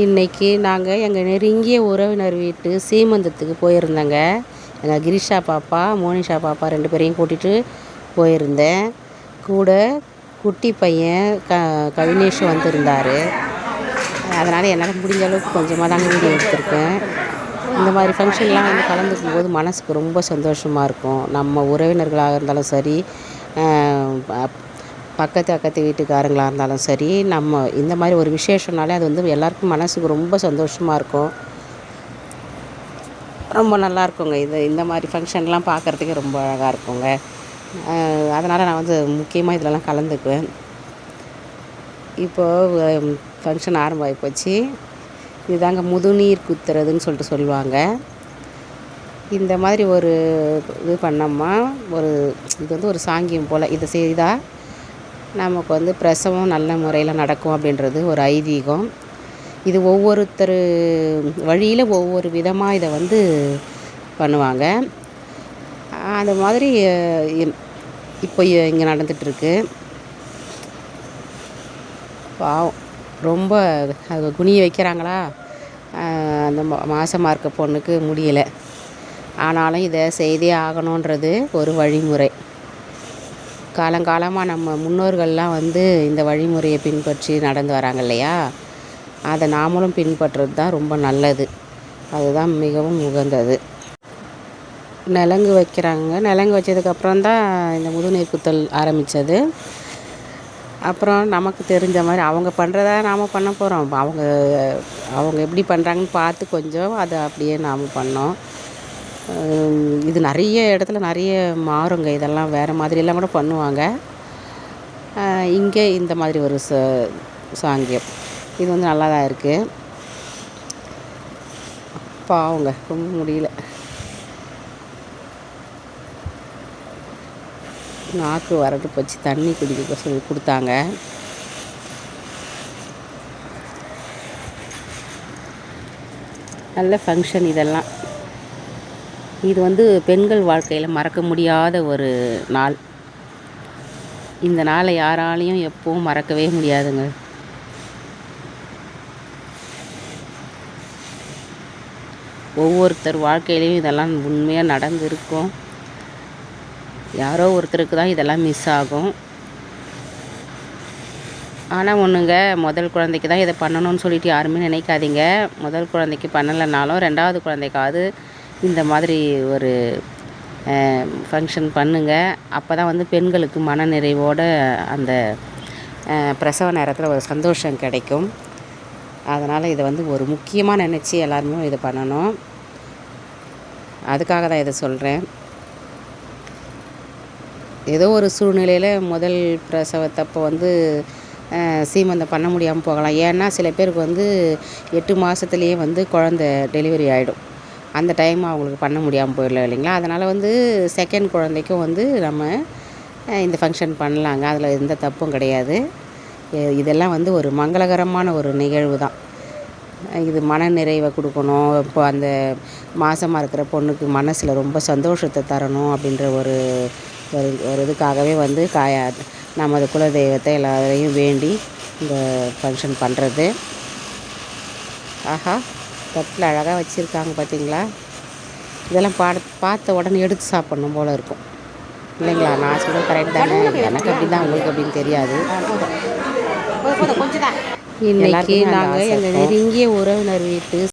இன்றைக்கி நாங்கள் எங்கள் நெருங்கிய உறவினர் வீட்டு சீமந்தத்துக்கு போயிருந்தேங்க. எங்கள் கிரிஷா பாப்பா மோனிஷா பாப்பா ரெண்டு பேரையும் கூட்டிகிட்டு போயிருந்தேன். கூட குட்டி பையன் க கவினேஷ் வந்திருந்தார். அதனால் என்னால் முடிஞ்ச அளவுக்கு கொஞ்சமாக தாங்க வீடியோ எடுத்திருக்கேன். இந்த மாதிரி ஃபங்க்ஷன்லாம் வந்து கலந்துக்கும் போது மனசுக்கு ரொம்ப சந்தோஷமாக இருக்கும். நம்ம உறவினர்களாக இருந்தாலும் சரி பக்கத்து அக்கத்து வீட்டுக்காரங்களாக இருந்தாலும் சரி நம்ம இந்த மாதிரி ஒரு விசேஷம்னாலே அது வந்து எல்லாருக்கும் மனசுக்கு ரொம்ப சந்தோஷமாக இருக்கும். ரொம்ப நல்லா இருக்குங்க இது. இந்த மாதிரி ஃபங்க்ஷன்லாம் பார்க்குறதுக்கு ரொம்ப அழகாக இருக்குங்க. அதனால் நான் வந்து முக்கியமாக இதிலலாம் கலந்துக்குவேன். இப்போது ஃபங்க்ஷன் ஆரம்பமாகி போச்சு. இதுதாங்க முதுநீர் குத்துறதுன்னு சொல்லிட்டு சொல்லுவாங்க. இந்த மாதிரி ஒரு இது பண்ணோம்மா ஒரு இது வந்து ஒரு சாங்கியம் போல். இதை செய்தால் நமக்கு வந்து பிரசவம் நல்ல முறையில் நடக்கும் அப்படின்றது ஒரு ஐதீகம். இது ஒவ்வொருத்தர் வழியில் ஒவ்வொரு விதமாக இதை வந்து பண்ணுவாங்க. அந்த மாதிரி இப்போ இங்கே நடந்துகிட்ருக்கு பாவம் ரொம்ப அது குனிய வைக்கிறாங்களா? அந்த மாதமாக இருக்க பொண்ணுக்கு முடியலை. ஆனாலும் இதை செய்தே ஆகணுன்றது ஒரு வழிமுறை. காலங்காலமாக நம்ம முன்னோர்கள்லாம் வந்து இந்த வழிமுறையை பின்பற்றி நடந்து வராங்க இல்லையா? அதை நாமளும் பின்பற்றுறது தான் ரொம்ப நல்லது. அதுதான் மிகவும் உகந்தது. நிலங்கு வைக்கிறாங்க. நிலங்கு வச்சதுக்கப்புறம் தான் இந்த முதுநீர் குத்தல் ஆரம்பித்தது அப்புறம் நமக்கு தெரிஞ்ச மாதிரி அவங்க பண்ணுறதா நாம் பண்ண போகிறோம் அவங்க அவங்க எப்படி பண்ணுறாங்கன்னு பார்த்து கொஞ்சம் அதை அப்படியே நாம் பண்ணோம். இது நிறைய இடத்துல நிறைய மாறுங்க. இதெல்லாம் வேறு மாதிரியெல்லாம் கூட பண்ணுவாங்க. இங்கே இந்த மாதிரி ஒரு ச சாங்கியம். இது வந்து நல்லா தான் இருக்குது பாவங்க ரொம்ப முடியல. நாக்கு வரட்டு போச்சு. தண்ணி குடிக்க சொல்லி கொடுத்தாங்க. நல்ல ஃபங்க்ஷன் இதெல்லாம். இது வந்து பெண்கள் வாழ்க்கையில் மறக்க முடியாத ஒரு நாள். இந்த நாளை யாராலையும் எப்பவும் மறக்கவே முடியாதுங்க. ஒவ்வொருத்தர் வாழ்க்கையிலையும் இதெல்லாம் உண்மையாக நடந்திருக்கும். யாரோ ஒருத்தருக்கு தான் இதெல்லாம் மிஸ் ஆகும். ஆனால் ஒன்றுங்க முதல் குழந்தைக்கு தான் இதை பண்ணணும்னு சொல்லிட்டு யாருமே நினைக்காதீங்க. முதல் குழந்தைக்கு பண்ணலைனாலும் ரெண்டாவது குழந்தைக்காவது இந்த மாதிரி ஒரு ஃபங்க்ஷன் பண்ணுங்கள் அப்போ தான் வந்து பெண்களுக்கு மன நிறைவோடு அந்த பிரசவ நேரத்தில் ஒரு சந்தோஷம் கிடைக்கும். அதனால் இதை வந்து ஒரு முக்கியமாக நினச்சி எல்லாருமே இதை பண்ணணும். அதுக்காக தான் இதை சொல்கிறேன் ஏதோ ஒரு சூழ்நிலையில் முதல் பிரசவத்தப்போ வந்து சீமந்தம் பண்ண முடியாமல் போகலாம். ஏன்னா சில பேருக்கு வந்து எட்டு மாதத்துலேயே வந்து குழந்த டெலிவரி ஆகிடும் அந்த டைம் அவங்களுக்கு பண்ண முடியாமல் போயிடல இல்லைங்களா? அதனால் வந்து செகண்ட் குழந்தைக்கும் வந்து நம்ம இந்த ஃபங்க்ஷன் பண்ணலாங்க. அதில் எந்த தப்பும் கிடையாது. இதெல்லாம் வந்து ஒரு மங்களகரமான ஒரு நிகழ்வு தான். இது மன நிறைவை கொடுக்கணும். இப்போ அந்த மாதமாக இருக்கிற பொண்ணுக்கு மனசில் ரொம்ப சந்தோஷத்தை தரணும் அப்படின்ற ஒரு ஒரு ஒரு இதுக்காகவே வந்து காயா நமது குலதெய்வத்தை எல்லாரையும் வேண்டி இந்த ஃபங்க்ஷன் பண்ணுறது ஆஹா. தட்டில் அழகாக வச்சுருக்காங்க பார்த்தீங்களா? இதெல்லாம் பாட பார்த்த உடனே எடுத்து சாப்பிட்ணும் போல் இருக்கும். இல்லைங்களா? நான் சொல்ல கரெக்ட் தானே? எனக்கு அப்படி தான் உங்களுக்கு அப்படின்னு தெரியாது. இன்னைக்கு நாங்கள் எங்கள் நெருங்கிய உறவினர் வீட்டு